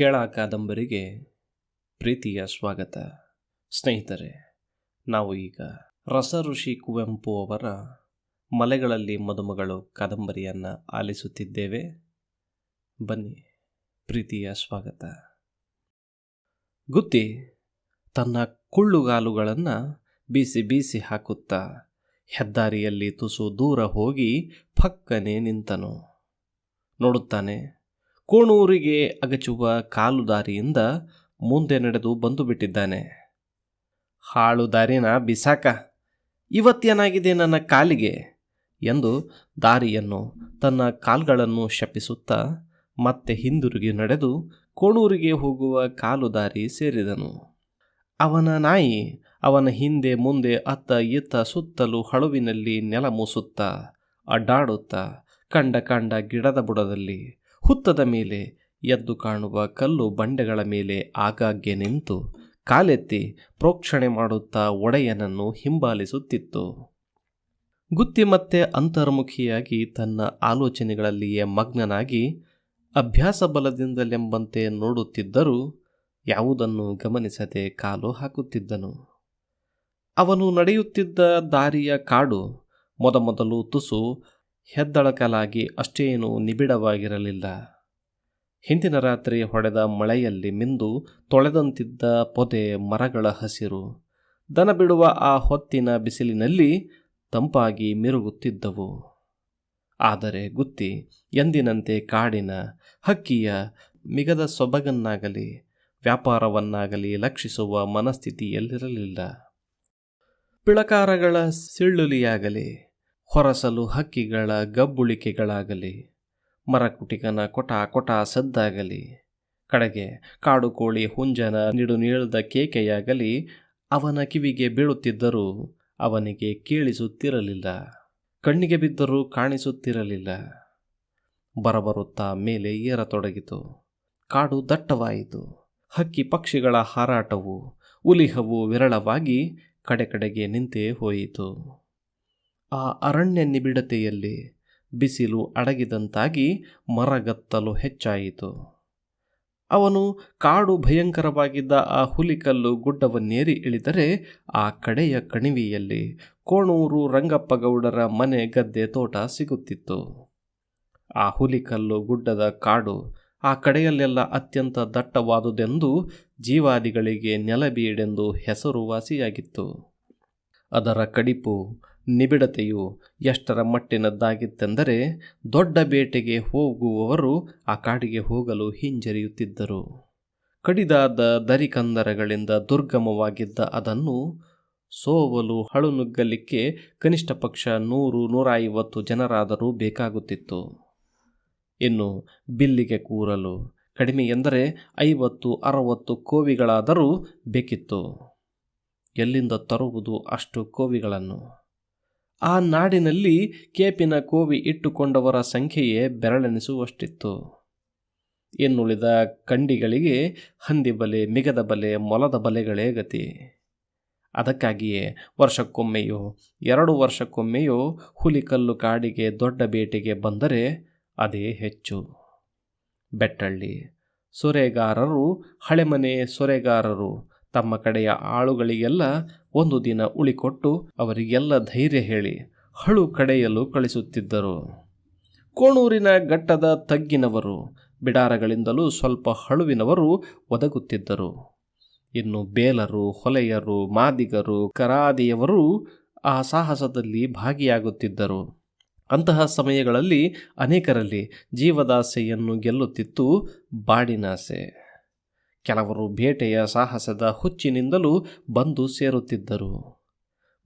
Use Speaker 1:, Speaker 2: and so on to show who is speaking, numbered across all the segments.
Speaker 1: ಕೇಳ ಕಾದಂಬರಿಗೆ ಪ್ರೀತಿಯ ಸ್ವಾಗತ. ಸ್ನೇಹಿತರೆ, ನಾವು ಈಗ ರಸ ಋಷಿ ಕುವೆಂಪು ಅವರ ಮಲೆಗಳಲ್ಲಿ ಮದುಮಗಳು ಕಾದಂಬರಿಯನ್ನು ಆಲಿಸುತ್ತಿದ್ದೇವೆ. ಬನ್ನಿ, ಪ್ರೀತಿಯ ಸ್ವಾಗತ. ಗುತ್ತಿ ತನ್ನ ಕುಳ್ಳುಗಾಲುಗಳನ್ನು ಬೀಸಿ ಬೀಸಿ ಹಾಕುತ್ತಾ ಹೆದ್ದಾರಿಯಲ್ಲಿ ತುಸು ದೂರ ಹೋಗಿ ಫಕ್ಕನೆ ನಿಂತನು. ನೋಡುತ್ತಾನೆ ಕೋಣೂರಿಗೆ ಅಗಚುವ ಕಾಲು ದಾರಿಯಿಂದ ಮುಂದೆ ನಡೆದು ಬಂದು ಬಿಟ್ಟಿದ್ದಾನೆ. ಹಾಳು ದಾರಿನ ಬಿಸಾಕ ಇವತ್ತೇನಾಗಿದೆ ನನ್ನ ಕಾಲಿಗೆ ಎಂದು ದಾರಿಯನ್ನು ತನ್ನ ಕಾಲ್ಗಳನ್ನು ಶಪಿಸುತ್ತಾ ಮತ್ತೆ ಹಿಂದಿರುಗಿ ನಡೆದು ಕೋಣೂರಿಗೆ ಹೋಗುವ ಕಾಲು ದಾರಿ ಸೇರಿದನು. ಅವನ ನಾಯಿ ಅವನ ಹಿಂದೆ ಮುಂದೆ ಅತ್ತ ಇತ್ತ ಸುತ್ತಲೂ ಹಳುವಿನಲ್ಲಿ ನೆಲ ಮೂಸುತ್ತಾ ಅಡ್ಡಾಡುತ್ತಾ ಕಂಡ ಕಂಡ ಗಿಡದ ಬುಡದಲ್ಲಿ ಹುತ್ತದ ಮೇಲೆ ಎದ್ದು ಕಾಣುವ ಕಲ್ಲು ಬಂಡೆಗಳ ಮೇಲೆ ಆಗಾಗ್ಗೆ ನಿಂತು ಕಾಲೆತ್ತಿ ಪ್ರೋಕ್ಷಣೆ ಮಾಡುತ್ತಾ ಒಡೆಯನನ್ನು ಹಿಂಬಾಲಿಸುತ್ತಿತ್ತು. ಗುತ್ತಿ ಮತ್ತೆ ಅಂತರ್ಮುಖಿಯಾಗಿ ತನ್ನ ಆಲೋಚನೆಗಳಲ್ಲಿಯೇ ಮಗ್ನನಾಗಿ ಅಭ್ಯಾಸ ಬಲದಿಂದಲೆಂಬಂತೆ ನೋಡುತ್ತಿದ್ದರೂ ಯಾವುದನ್ನು ಗಮನಿಸದೆ ಕಾಲು ಹಾಕುತ್ತಿದ್ದನು. ಅವನು ನಡೆಯುತ್ತಿದ್ದ ದಾರಿಯ ಕಾಡು ಮೊದಮೊದಲು ತುಸು ಹೆದ್ದಳಕಲಾಗಿ ಅಷ್ಟೇನೂ ನಿಬಿಡವಾಗಿರಲಿಲ್ಲ. ಹಿಂದಿನ ರಾತ್ರಿ ಹೊಡೆದ ಮಳೆಯಲ್ಲಿ ಮಿಂದು ತೊಳೆದಂತಿದ್ದ ಪೊದೆ ಮರಗಳ ಹಸಿರು. ದನ ಬಿಡುವ ಆ ಹೊತ್ತಿನ ಬಿಸಿಲಿನಲ್ಲಿ ತಂಪಾಗಿ ಮಿರುಗುತ್ತಿದ್ದವು. ಆದರೆ ಗುತ್ತಿ ಎಂದಿನಂತೆ ಕಾಡಿನ ಹಕ್ಕಿಯ ಮಿಗದ ಸೊಬಗನ್ನಾಗಲಿ ವ್ಯಾಪಾರವನ್ನಾಗಲಿ ಲಕ್ಷಿಸುವ ಮನಸ್ಥಿತಿಯಲ್ಲಿರಲಿಲ್ಲ. ಪಿಳಕಾರಗಳ ಸಿಳ್ಳುಲಿಯಾಗಲಿ ಹೊರಸಲು ಹಕ್ಕಿಗಳ ಗಬ್ಬುಳಿಕೆಗಳಾಗಲಿ ಮರಕುಟಿಕನ ಕೊಟ ಕೊಟ ಸದ್ದಾಗಲಿ, ಕಡೆಗೆ ಕಾಡು ಕೋಳಿ ಹುಂಜನ ನಿಡು ನೀಳದ ಕೇಕೆಯಾಗಲಿ, ಅವನ ಕಿವಿಗೆ ಬೀಳುತ್ತಿದ್ದರೂ ಅವನಿಗೆ ಕೇಳಿಸುತ್ತಿರಲಿಲ್ಲ, ಕಣ್ಣಿಗೆ ಬಿದ್ದರೂ ಕಾಣಿಸುತ್ತಿರಲಿಲ್ಲ. ಬರಬರುತ್ತಾ ಮೇಲೆ ಏರತೊಡಗಿತು, ಕಾಡು ದಟ್ಟವಾಯಿತು, ಹಕ್ಕಿ ಪಕ್ಷಿಗಳ ಹಾರಾಟವು, ಉಲಿಹವು ವಿರಳವಾಗಿ ಕಡೆ ಕಡೆಗೆ ನಿಂತೇ ಹೋಯಿತು. ಆ ಅರಣ್ಯ ನಿಬಿಡತೆಯಲ್ಲಿ ಬಿಸಿಲು ಅಡಗಿದಂತಾಗಿ ಮರಗತ್ತಲು ಹೆಚ್ಚಾಯಿತು. ಅವನು ಕಾಡು ಭಯಂಕರವಾಗಿದ್ದ ಆ ಹುಲಿಕಲ್ಲು ಗುಡ್ಡವನ್ನೇರಿ ಇಳಿದರೆ ಆ ಕಡೆಯ ಕಣಿವೆಯಲ್ಲಿ ಕೋಣೂರು ರಂಗಪ್ಪಗೌಡರ ಮನೆ ಗದ್ದೆ ತೋಟ ಸಿಗುತ್ತಿತ್ತು. ಆ ಹುಲಿಕಲ್ಲು ಗುಡ್ಡದ ಕಾಡು ಆ ಕಡೆಯಲ್ಲೆಲ್ಲ ಅತ್ಯಂತ ದಟ್ಟವಾದುದೆಂದು ಜೀವಾದಿಗಳಿಗೆ ನೆಲಬೀಡೆಂದು ಹೆಸರುವಾಸಿಯಾಗಿತ್ತು. ಅದರ ಕಡಿಪು ನಿಬಿಡತೆಯು ಎಷ್ಟರ ಮಟ್ಟಿನದ್ದಾಗಿತ್ತೆಂದರೆ ದೊಡ್ಡ ಬೇಟೆಗೆ ಹೋಗುವವರು ಆ ಕಾಡಿಗೆ ಹೋಗಲು ಹಿಂಜರಿಯುತ್ತಿದ್ದರು. ಕಡಿದಾದ ದರಿಕಂದರಗಳಿಂದ ದುರ್ಗಮವಾಗಿದ್ದ ಅದನ್ನು ಸೋವಲು ಹಳುನುಗ್ಗಲಿಕ್ಕೆ ಕನಿಷ್ಠ ಪಕ್ಷ ನೂರು ನೂರ ಐವತ್ತು ಜನರಾದರೂ ಬೇಕಾಗುತ್ತಿತ್ತು. ಇನ್ನು ಬಿಲ್ಲಿಗೆ ಕೂರಲು ಕಡಿಮೆ ಎಂದರೆ ಐವತ್ತು ಅರವತ್ತು ಕೋವಿಗಳಾದರೂ ಬೇಕಿತ್ತು. ಎಲ್ಲಿಂದ ತರುವುದು ಅಷ್ಟು ಕೋವಿಗಳನ್ನು? ಆ ನಾಡಿನಲ್ಲಿ ಕೇಪಿನ ಕೋವಿ ಇಟ್ಟುಕೊಂಡವರ ಸಂಖ್ಯೆಯೇ ಬೆರಳೆನಿಸುವಷ್ಟಿತ್ತು. ಇನ್ನುಳಿದ ಕಂಡಿಗಳಿಗೆ ಹಂದಿ ಬಲೆ, ಮಿಗದ ಬಲೆ, ಮೊಲದ ಬಲೆಗಳೇ ಗತಿ. ಅದಕ್ಕಾಗಿಯೇ ವರ್ಷಕ್ಕೊಮ್ಮೆಯೋ, ಎರಡು ವರ್ಷಕ್ಕೊಮ್ಮೆಯೋ ಹುಲಿಕಲ್ಲು ಕಾಡಿಗೆ, ದೊಡ್ಡ ಬೇಟೆಗೆ ಬಂದರೆ ಅದೇ ಹೆಚ್ಚು. ಬೆಟ್ಟಳ್ಳಿ. ಸೊರೆಗಾರರು, ಹಳೆಮನೆ ಸೊರೆಗಾರರು, ತಮ್ಮ ಕಡೆಯ ಆಳುಗಳಿಗೆಲ್ಲ ಒಂದು ದಿನ ಉಳಿಕೊಟ್ಟು ಅವರಿಗೆಲ್ಲ ಧೈರ್ಯ ಹೇಳಿ ಹಳು ಕಡೆಯಲು ಕಳಿಸುತ್ತಿದ್ದರು. ಕೋಣೂರಿನ ಘಟ್ಟದ ತಗ್ಗಿನವರು, ಬಿಡಾರಗಳಿಂದಲೂ ಸ್ವಲ್ಪ ಹಳುವಿನವರು ಒದಗುತ್ತಿದ್ದರು. ಇನ್ನು ಬೇಲರು, ಹೊಲೆಯರು, ಮಾದಿಗರು, ಕರಾದಿಯವರು ಆ ಸಾಹಸದಲ್ಲಿ ಭಾಗಿಯಾಗುತ್ತಿದ್ದರು. ಅಂತಹ ಸಮಯಗಳಲ್ಲಿ ಅನೇಕರಲ್ಲಿ ಜೀವದಾಸೆಯನ್ನು ಗೆಲ್ಲುತ್ತಿತ್ತು ಬಾಡಿನಾಸೆ. ಕೆಲವರು ಬೇಟೆಯ ಸಾಹಸದ ಹುಚ್ಚಿನಿಂದಲೂ ಬಂದು ಸೇರುತ್ತಿದ್ದರು.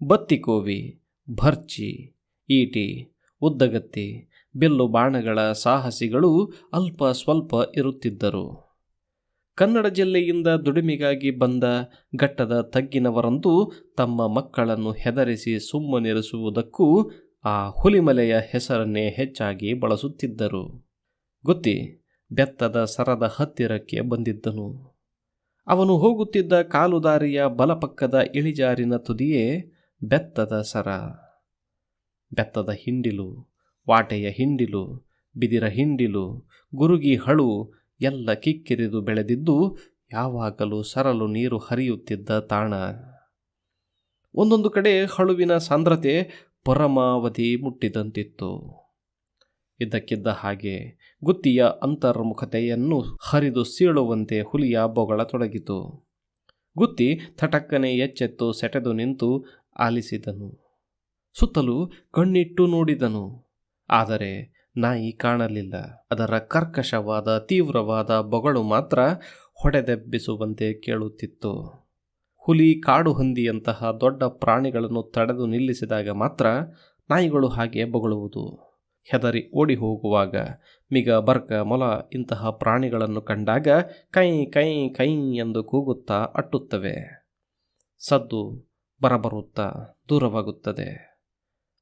Speaker 1: ಬತ್ತಿಕೋವಿ ಭರ್ಚಿ, ಈಟಿ, ಉದ್ದಗತ್ತಿ, ಬಿಲ್ಲು ಬಾಣಗಳ ಸಾಹಸಿಗಳು ಅಲ್ಪ ಸ್ವಲ್ಪ ಇರುತ್ತಿದ್ದರು. ಕನ್ನಡ ಜಿಲ್ಲೆಯಿಂದ ದುಡಿಮೆಗಾಗಿ ಬಂದ ಘಟ್ಟದ ತಗ್ಗಿನವರಂತೂ ತಮ್ಮ ಮಕ್ಕಳನ್ನು ಹೆದರಿಸಿ ಸುಮ್ಮನಿರಿಸುವುದಕ್ಕೂ ಆ ಹುಲಿಮಲೆಯ ಹೆಸರನ್ನೇ ಹೆಚ್ಚಾಗಿ ಬಳಸುತ್ತಿದ್ದರು. ಗೊತ್ತಿ ಬೆತ್ತದ ಸರದ ಹತ್ತಿರಕ್ಕೆ ಬಂದಿದ್ದನು. ಅವನು ಹೋಗುತ್ತಿದ್ದ ಕಾಲುದಾರಿಯ ಬಲಪಕ್ಕದ ಇಳಿಜಾರಿನ ತುದಿಯೇ ಬೆತ್ತದ ಸರ. ಬೆತ್ತದ ಹಿಂಡಿಲು, ವಾಟೆಯ ಹಿಂಡಿಲು, ಬಿದಿರ ಹಿಂಡಿಲು, ಗುರುಗಿ ಹಳು ಎಲ್ಲ ಕಿಕ್ಕಿರಿದು ಬೆಳೆದಿದ್ದು ಯಾವಾಗಲೂ ಸರಲು ನೀರು ಹರಿಯುತ್ತಿದ್ದ ತಾಣ. ಒಂದೊಂದು ಕಡೆ ಹಳುವಿನ ಸಾಂದ್ರತೆ ಪರಮಾವಧಿ ಮುಟ್ಟಿದಂತಿತ್ತು. ಇದ್ದಕ್ಕಿದ್ದ ಹಾಗೆ ಗುತ್ತಿಯ ಅಂತರ್ಮುಖತೆಯನ್ನು ಹರಿದು ಸೀಳುವಂತೆ ಹುಲಿಯ ಬೊಗಳ ತೊಡಗಿತು ಗುತ್ತಿ ಥಟಕ್ಕನೆ ಎಚ್ಚೆತ್ತು ಸೆಟೆದು ನಿಂತು ಆಲಿಸಿದನು. ಸುತ್ತಲೂ ಕಣ್ಣಿಟ್ಟು ನೋಡಿದನು. ಆದರೆ ನಾಯಿ ಕಾಣಲಿಲ್ಲ. ಅದರ ಕರ್ಕಶವಾದ, ತೀವ್ರವಾದ ಬೊಗಳು ಮಾತ್ರ ಹೊಡೆದೆಬ್ಬಿಸುವಂತೆ ಕೇಳುತ್ತಿತ್ತು. ಹುಲಿ ಕಾಡು ಹಂದಿಯಂತಹ ದೊಡ್ಡ ಪ್ರಾಣಿಗಳನ್ನು ತಡೆದು ನಿಲ್ಲಿಸಿದಾಗ ಮಾತ್ರ ನಾಯಿಗಳು ಹಾಗೆ ಬೊಗಳುವುದು. ಹೆದರಿ ಓಡಿ ಹೋಗುವಾಗ ಮಿಗ ಬರ್ಕ ಮೊಲ ಇಂತಹ ಪ್ರಾಣಿಗಳನ್ನು ಕಂಡಾಗ ಕೈ ಕೈ ಕೈ ಎಂದು ಕೂಗುತ್ತಾ ಅಟ್ಟುತ್ತವೆ. ಸದ್ದು ಬರಬರುತ್ತಾ ದೂರವಾಗುತ್ತದೆ.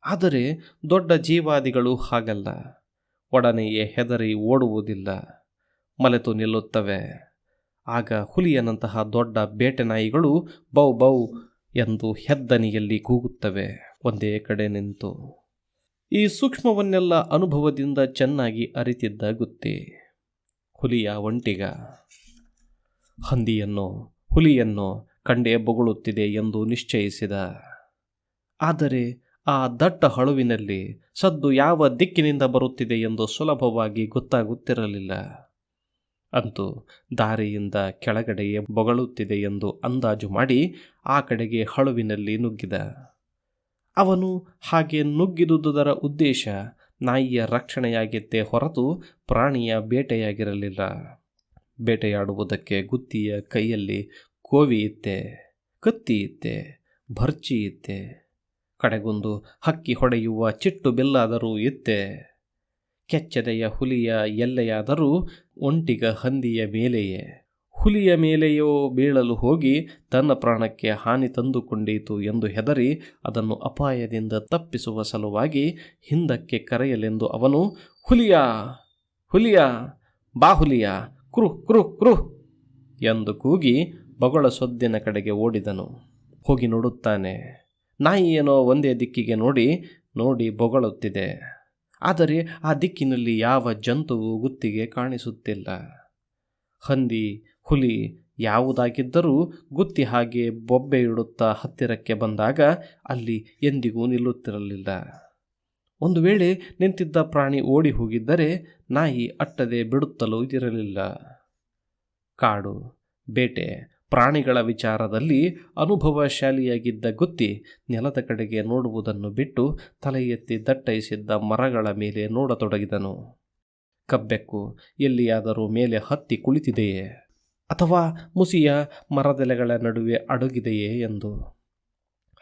Speaker 1: ಆದರೆ ದೊಡ್ಡ ಜೀವಾದಿಗಳು ಹಾಗಲ್ಲ. ಒಡನೆಯೇ ಹೆದರಿ ಓಡುವುದಿಲ್ಲ. ಮಲೆತು ನಿಲ್ಲುತ್ತವೆ. ಆಗ ಹುಲಿಯನಂತಹ ದೊಡ್ಡ ಬೇಟೆ ನಾಯಿಗಳು ಬೌ ಬೌ ಎಂದು ಹೆದ್ದನಿಯಲ್ಲಿ ಕೂಗುತ್ತವೆ. ಒಂದೇ ಕಡೆ ನಿಂತು ಈ ಸೂಕ್ಷ್ಮವನ್ನೆಲ್ಲ ಅನುಭವದಿಂದ ಚೆನ್ನಾಗಿ ಅರಿತಿದ್ದ ಗುತ್ತಿ ಹುಲಿಯ ಒಂಟಿಗ. ಹಂದಿಯನ್ನು, ಹುಲಿಯನ್ನು ಕಂಡೇ ಬೊಗಳುತ್ತಿದೆ ಎಂದು ನಿಶ್ಚಯಿಸಿದ. ಆದರೆ ಆ ದಟ್ಟ ಹಳುವಿನಲ್ಲಿ ಸದ್ದು ಯಾವ ದಿಕ್ಕಿನಿಂದ ಬರುತ್ತಿದೆ ಎಂದು ಸುಲಭವಾಗಿ ಗೊತ್ತಾಗುತ್ತಿರಲಿಲ್ಲ. ಅಂತೂ ದಾರಿಯಿಂದ ಕೆಳಗಡೆಯೇ ಬೊಗಳುತ್ತಿದೆ ಎಂದು ಅಂದಾಜು ಮಾಡಿ ಆ ಕಡೆಗೆ ಹಳುವಿನಲ್ಲಿ ನುಗ್ಗಿದ. ಅವನು ಹಾಗೆ ನುಗ್ಗಿದುದರ ಉದ್ದೇಶ ನಾಯಿಯ ರಕ್ಷಣೆಯಾಗಿತ್ತೇ ಹೊರತು ಪ್ರಾಣಿಯ ಬೇಟೆಯಾಗಿರಲಿಲ್ಲ. ಬೇಟೆಯಾಡುವುದಕ್ಕೆ ಗುತ್ತಿಯ ಕೈಯಲ್ಲಿ ಕೋವಿ ಇತ್ತೆ, ಕತ್ತಿ ಇತ್ತೆ ಭರ್ಚಿ ಇತ್ತೆ ಕಡೆಗೊಂದು ಹಕ್ಕಿ ಹೊಡೆಯುವ ಚಿಟ್ಟು ಬೆಲ್ಲಾದರೂ ಇತ್ತೆ. ಕೆಚ್ಚದೆಯ ಹುಲಿಯ ಎಲ್ಲೆಯಾದರೂ ಒಂಟಿಗ ಹಂದಿಯ ಮೇಲೆಯೇ. ಹುಲಿಯ ಮೇಲೆಯೋ ಬೀಳಲು ಹೋಗಿ ತನ್ನ ಪ್ರಾಣಕ್ಕೆ ಹಾನಿ ತಂದುಕೊಂಡೀತು ಎಂದು ಹೆದರಿ ಅದನ್ನು ಅಪಾಯದಿಂದ ತಪ್ಪಿಸುವ ಸಲುವಾಗಿ ಹಿಂದಕ್ಕೆ ಕರೆಯಲೆಂದು ಅವನು, ಹುಲಿಯ ಹುಲಿಯ ಬಾಹುಲಿಯ ಕೃ ಕ್ರು ಕ್ರು ಎಂದು ಕೂಗಿ ಬಗಳ ಸೊದ್ದಿನ ಕಡೆಗೆ ಓಡಿದನು. ಹೋಗಿ ನೋಡುತ್ತಾನೆ. ನಾಯಿ ಒಂದೇ ದಿಕ್ಕಿಗೆ ನೋಡಿ ನೋಡಿ ಬೊಗಳುತ್ತಿದೆ. ಆದರೆ ಆ ದಿಕ್ಕಿನಲ್ಲಿ ಯಾವ ಜಂತುವು ಗುತ್ತಿಗೆ ಕಾಣಿಸುತ್ತಿಲ್ಲ. ಹಂದಿ ಹುಲಿ ಯಾವುದಾಗಿದ್ದರೂ ಗುತ್ತಿ ಹಾಗೆ ಬೊಬ್ಬೆ ಇಡುತ್ತಾ ಹತ್ತಿರಕ್ಕೆ ಬಂದಾಗ ಅಲ್ಲಿ ಎಂದಿಗೂ ನಿಲ್ಲುತ್ತಿರಲಿಲ್ಲ. ಒಂದು ವೇಳೆ ನಿಂತಿದ್ದ ಪ್ರಾಣಿ ಓಡಿ ಹೋಗಿದ್ದರೆ ನಾಯಿ ಅಟ್ಟದೆ ಬಿಡುತ್ತಲೂ ಇರಲಿಲ್ಲ. ಕಾಡು, ಬೇಟೆ, ಪ್ರಾಣಿಗಳ ವಿಚಾರದಲ್ಲಿ ಅನುಭವಶಾಲಿಯಾಗಿದ್ದ ಗುತ್ತಿ ನೆಲದ ಕಡೆಗೆ ನೋಡುವುದನ್ನು ಬಿಟ್ಟು ತಲೆ ಎತ್ತಿ ದಟ್ಟೈಸಿದ್ದ ಮರಗಳ ಮೇಲೆ ನೋಡತೊಡಗಿದನು. ಕಬ್ಬೆಕ್ಕು ಎಲ್ಲಿಯಾದರೂ ಮೇಲೆ ಹತ್ತಿ ಕುಳಿತಿದೆಯೇ? ಅಥವಾ ಮುಸಿಯ ಮರದೆಲೆಗಳ ನಡುವೆ ಅಡಗಿದೆಯೇ ಎಂದು?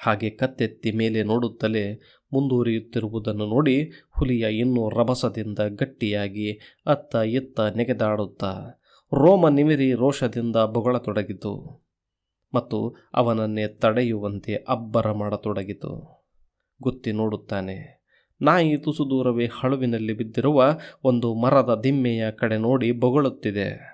Speaker 1: ಹಾಗೆ ಕತ್ತೆತ್ತಿ ಮೇಲೆ ನೋಡುತ್ತಲೇ ಮುಂದುವರಿಯುತ್ತಿರುವುದನ್ನು ನೋಡಿ ಹುಲಿಯ ಇನ್ನೂ ರಭಸದಿಂದ ಗಟ್ಟಿಯಾಗಿ ಅತ್ತ ಎತ್ತ ನೆಗೆದಾಡುತ್ತಾ ರೋಮ ನಿಮಿರಿ ರೋಷದಿಂದ ಬೊಗಳತೊಡಗಿತು ಮತ್ತು ಅವನನ್ನೇ ತಡೆಯುವಂತೆ ಅಬ್ಬರ ಮಾಡತೊಡಗಿತು. ಗುತ್ತಿ ನೋಡುತ್ತಾನೆ, ನಾಯಿ ತುಸು ದೂರವೇ ಹಳುವಿನಲ್ಲಿ ಬಿದ್ದಿರುವ ಒಂದು ಮರದ ದಿಮ್ಮೆಯ ಕಡೆ ನೋಡಿ ಬೊಗಳುತ್ತಿದೆ.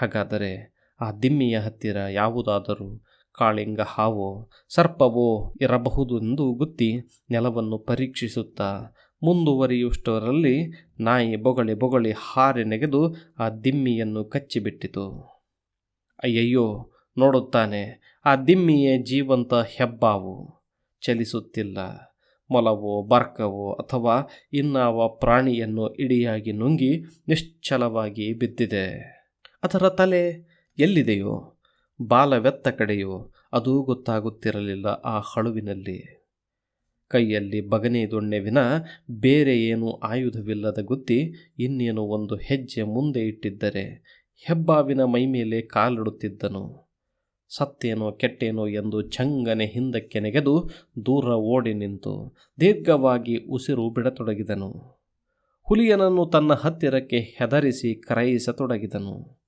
Speaker 1: ಹಾಗಾದರೆ ಆ ದಿಮ್ಮಿಯ ಹತ್ತಿರ ಯಾವುದಾದರೂ ಕಾಳಿಂಗ ಹಾವೋ, ಸರ್ಪವೋ ಇರಬಹುದು ಎಂದು ಗುತ್ತಿ ನೆಲವನ್ನು ಪರೀಕ್ಷಿಸುತ್ತಾ ಮುಂದುವರಿಯುವಷ್ಟರಲ್ಲಿ ನಾಯಿ ಬೊಗಳಿ ಬೊಗಳಿ ಹಾರಿ ನೆಗೆದು ಆ ದಿಮ್ಮಿಯನ್ನು ಕಚ್ಚಿಬಿಟ್ಟಿತು. ಅಯ್ಯಯ್ಯೋ, ನೋಡುತ್ತಾನೆ, ಆ ದಿಮ್ಮಿಯೇ ಜೀವಂತ ಹೆಬ್ಬಾವು. ಚಲಿಸುತ್ತಿಲ್ಲ. ಮೊಲವೋ, ಬರ್ಕವೋ ಅಥವಾ ಇನ್ನಾವ ಪ್ರಾಣಿಯನ್ನು ಇಡಿಯಾಗಿ ನುಂಗಿ ನಿಶ್ಚಲವಾಗಿ ಬಿದ್ದಿದೆ. ಅದರ ತಲೆ ಎಲ್ಲಿದೆಯೋ? ಬಾಲವೆತ್ತ ಕಡೆಯೋ? ಅದೂ ಗೊತ್ತಾಗುತ್ತಿರಲಿಲ್ಲ ಆ ಹಳುವಿನಲ್ಲಿ. ಕೈಯಲ್ಲಿ ಬಗನೆ ದೊಣ್ಣೆ ವಿನ ಬೇರೆ ಏನೂ ಆಯುಧವಿಲ್ಲದ ಗುತ್ತಿ ಇನ್ನೇನು ಒಂದು ಹೆಜ್ಜೆ ಮುಂದೆ ಇಟ್ಟಿದ್ದರೆ ಹೆಬ್ಬಾವಿನ ಮೈಮೇಲೆ ಕಾಲಿಡುತ್ತಿದ್ದನು. ಸತ್ತೇನೋ ಕೆಟ್ಟೇನೋ ಎಂದು ಚಂಗನೆ ಹಿಂದಕ್ಕೆ ನೆಗೆದು ದೂರ ಓಡಿ ನಿಂತು ದೀರ್ಘವಾಗಿ ಉಸಿರು ಬಿಡತೊಡಗಿದನು. ಹುಲಿಯನನ್ನು ತನ್ನ ಹತ್ತಿರಕ್ಕೆ ಹೆದರಿಸಿ ಕರೆಯಿಸತೊಡಗಿದನು.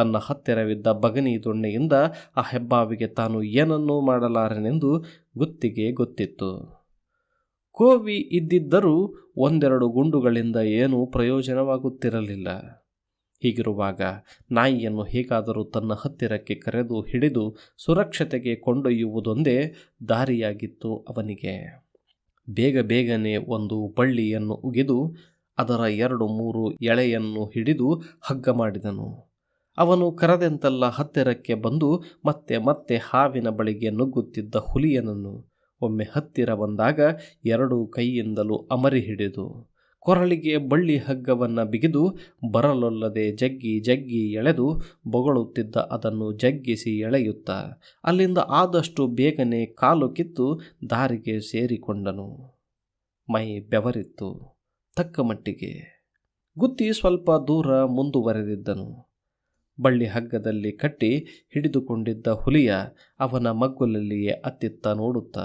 Speaker 1: ತನ್ನ ಹತ್ತಿರವಿದ್ದ ಬಗನಿ ದೊಣ್ಣೆಯಿಂದ ಆ ಹೆಬ್ಬಾವಿಗೆ ತಾನು ಏನನ್ನೂ ಮಾಡಲಾರನೆಂದು ಗುತ್ತಿಗೆ ಗೊತ್ತಿತ್ತು. ಕೋವಿ ಇದ್ದಿದ್ದರೂ ಒಂದೆರಡು ಗುಂಡುಗಳಿಂದ ಏನೂ ಪ್ರಯೋಜನವಾಗುತ್ತಿರಲಿಲ್ಲ. ಹೀಗಿರುವಾಗ ನಾಯಿಯನ್ನು ಹೇಗಾದರೂ ತನ್ನ ಹತ್ತಿರಕ್ಕೆ ಕರೆದು ಹಿಡಿದು ಸುರಕ್ಷತೆಗೆ ಕೊಂಡೊಯ್ಯುವುದೊಂದೇ ದಾರಿಯಾಗಿತ್ತು ಅವನಿಗೆ. ಬೇಗ ಬೇಗನೆ ಒಂದು ಬಳ್ಳಿಯನ್ನು ಉಗಿದು ಅದರ ಎರಡು ಮೂರು ಎಳೆಯನ್ನು ಹಿಡಿದು ಹಗ್ಗ ಮಾಡಿದನು. ಅವನು ಕರೆದೆಂತೆಲ್ಲ ಹತ್ತಿರಕ್ಕೆ ಬಂದು ಮತ್ತೆ ಮತ್ತೆ ಹಾವಿನ ಬಳಿಗೆ ನುಗ್ಗುತ್ತಿದ್ದ ಹುಲಿಯನನ್ನು ಒಮ್ಮೆ ಹತ್ತಿರ ಬಂದಾಗ ಎರಡೂ ಕೈಯಿಂದಲೂ ಅಮರಿ ಹಿಡಿದು ಕೊರಳಿಗೆ ಬಳ್ಳಿ ಹಗ್ಗವನ್ನು ಬಿಗಿದು ಬರಲೊಲ್ಲದೆ ಜಗ್ಗಿ ಜಗ್ಗಿ ಎಳೆದು ಬೊಗಳುತ್ತಿದ್ದ ಅದನ್ನು ಜಗ್ಗಿಸಿ ಎಳೆಯುತ್ತಾ ಅಲ್ಲಿಂದ ಆದಷ್ಟು ಬೇಗನೆ ಕಾಲು ಕಿತ್ತು ದಾರಿಗೆ ಸೇರಿಕೊಂಡನು. ಮೈ ಬೆವರಿತ್ತು. ತಕ್ಕ ಮಟ್ಟಿಗೆ. ಗುತ್ತಿ ಸ್ವಲ್ಪ ದೂರ ಮುಂದುವರೆದಿದ್ದನು. ಬಳ್ಳಿ ಹಗ್ಗದಲ್ಲಿ ಕಟ್ಟಿ ಹಿಡಿದುಕೊಂಡಿದ್ದ ಹುಲಿಯ ಅವನ ಮಗ್ಗುಲಲ್ಲಿಯೇ ಅತ್ತಿತ್ತ ನೋಡುತ್ತ,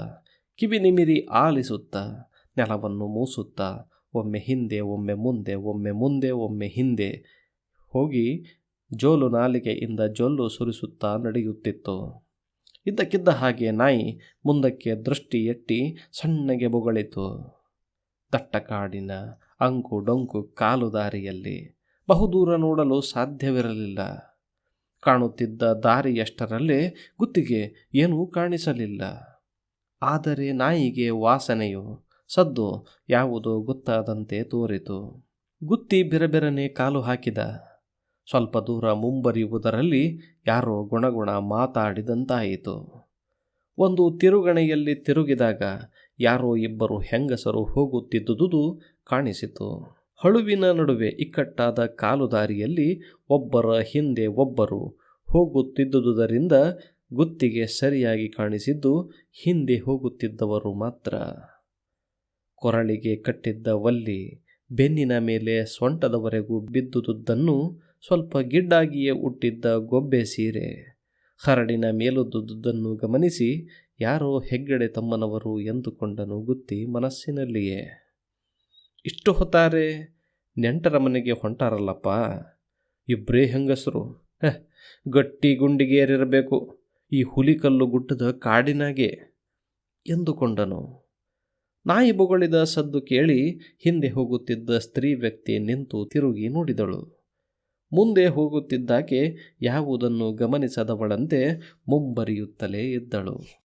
Speaker 1: ಕಿವಿ ನಿಮಿರಿ ಆಲಿಸುತ್ತಾ, ನೆಲವನ್ನು ಮೂಸುತ್ತಾ, ಒಮ್ಮೆ ಹಿಂದೆ, ಒಮ್ಮೆ ಮುಂದೆ ಒಮ್ಮೆ ಮುಂದೆ, ಒಮ್ಮೆ ಹಿಂದೆ ಹೋಗಿ ಜೋಲು ನಾಲಿಗೆಯಿಂದ ಜೊಲ್ಲು ಸುರಿಸುತ್ತಾ ನಡೆಯುತ್ತಿತ್ತು. ಇದ್ದಕ್ಕಿದ್ದ ಹಾಗೆ ನಾಯಿ ಮುಂದಕ್ಕೆ ದೃಷ್ಟಿ ಎಟ್ಟಿ ಸಣ್ಣಗೆ ಬೊಗಳಿತು. ದಟ್ಟ ಕಾಡಿನ ಅಂಕು ಡೊಂಕು ಕಾಲು ದಾರಿಯಲ್ಲಿ ಬಹುದೂರ ನೋಡಲು ಸಾಧ್ಯವಿರಲಿಲ್ಲ. ಕಾಣುತ್ತಿದ್ದ ದಾರಿಯಷ್ಟರಲ್ಲೇ ಗುತ್ತಿಗೆ ಏನೂ ಕಾಣಿಸಲಿಲ್ಲ. ಆದರೆ ನಾಯಿಗೆ ವಾಸನೆಯು ಸದ್ದು ಯಾವುದೋ ಗೊತ್ತಾದಂತೆ ತೋರಿತು. ಗುತ್ತಿ ಬಿರಬಿರನೆ ಕಾಲು ಹಾಕಿದ. ಸ್ವಲ್ಪ ದೂರ ಮುಂಬರಿಯುವುದರಲ್ಲಿ ಯಾರೋ ಗುಣಗುಣ ಮಾತಾಡಿದಂತಾಯಿತು. ಒಂದು ತಿರುಗಣೆಯಲ್ಲಿ ತಿರುಗಿದಾಗ ಯಾರೋ ಇಬ್ಬರು ಹೆಂಗಸರು ಹೋಗುತ್ತಿದ್ದುದು ಕಾಣಿಸಿತು. ಹಳುವಿನ ನಡುವೆ ಇಕ್ಕಟ್ಟಾದ ಕಾಲುದಾರಿಯಲ್ಲಿ ಒಬ್ಬರ ಹಿಂದೆ ಒಬ್ಬರು ಹೋಗುತ್ತಿದ್ದುದರಿಂದ ಗುತ್ತಿಗೆ ಸರಿಯಾಗಿ ಕಾಣಿಸಿದ್ದು ಹಿಂದೆ ಹೋಗುತ್ತಿದ್ದವರು ಮಾತ್ರ. ಕೊರಳಿಗೆ ಕಟ್ಟಿದ್ದ ವಲ್ಲಿ ಬೆನ್ನಿನ ಮೇಲೆ ಸೊಂಟದವರೆಗೂ ಬಿದ್ದುದುದ್ದನ್ನು ಸ್ವಲ್ಪ ಗಿಡ್ಡಾಗಿಯೇ ಹುಟ್ಟಿದ್ದ ಗೊಬ್ಬೆ ಸೀರೆ ಹರಡಿನ ಮೇಲುದ್ದುದನ್ನು ಗಮನಿಸಿ, ಯಾರೋ ಹೆಗ್ಗಡೆ ತಮ್ಮನವರು ಎಂದುಕೊಂಡನು ಗುತ್ತಿ ಮನಸ್ಸಿನಲ್ಲಿಯೇ. ಇಷ್ಟು ಹೊತ್ತಾರೆ ನೆಂಟರ ಮನೆಗೆ ಹೊಂಟಾರಲ್ಲಪ್ಪ. ಇಬ್ಬರೇ ಹೆಂಗಸರು. ಗಟ್ಟಿ ಗುಂಡಿಗೇರಿರಬೇಕು. ಈ ಹುಲಿಕಲ್ಲು ಗುಡ್ಡದ ಕಾಡಿನಾಗೆ ಎಂದುಕೊಂಡನು. ನಾಯಿ ಬೊಗಳಿದ ಸದ್ದು ಕೇಳಿ ಹಿಂದೆ ಹೋಗುತ್ತಿದ್ದ ಸ್ತ್ರೀ ವ್ಯಕ್ತಿ ನಿಂತು ತಿರುಗಿ ನೋಡಿದಳು. ಮುಂದೆ ಹೋಗುತ್ತಿದ್ದಾಕೆ ಯಾವುದನ್ನು ಗಮನಿಸದವಳಂತೆ ಮುಂಬರಿಯುತ್ತಲೇ ಇದ್ದಳು.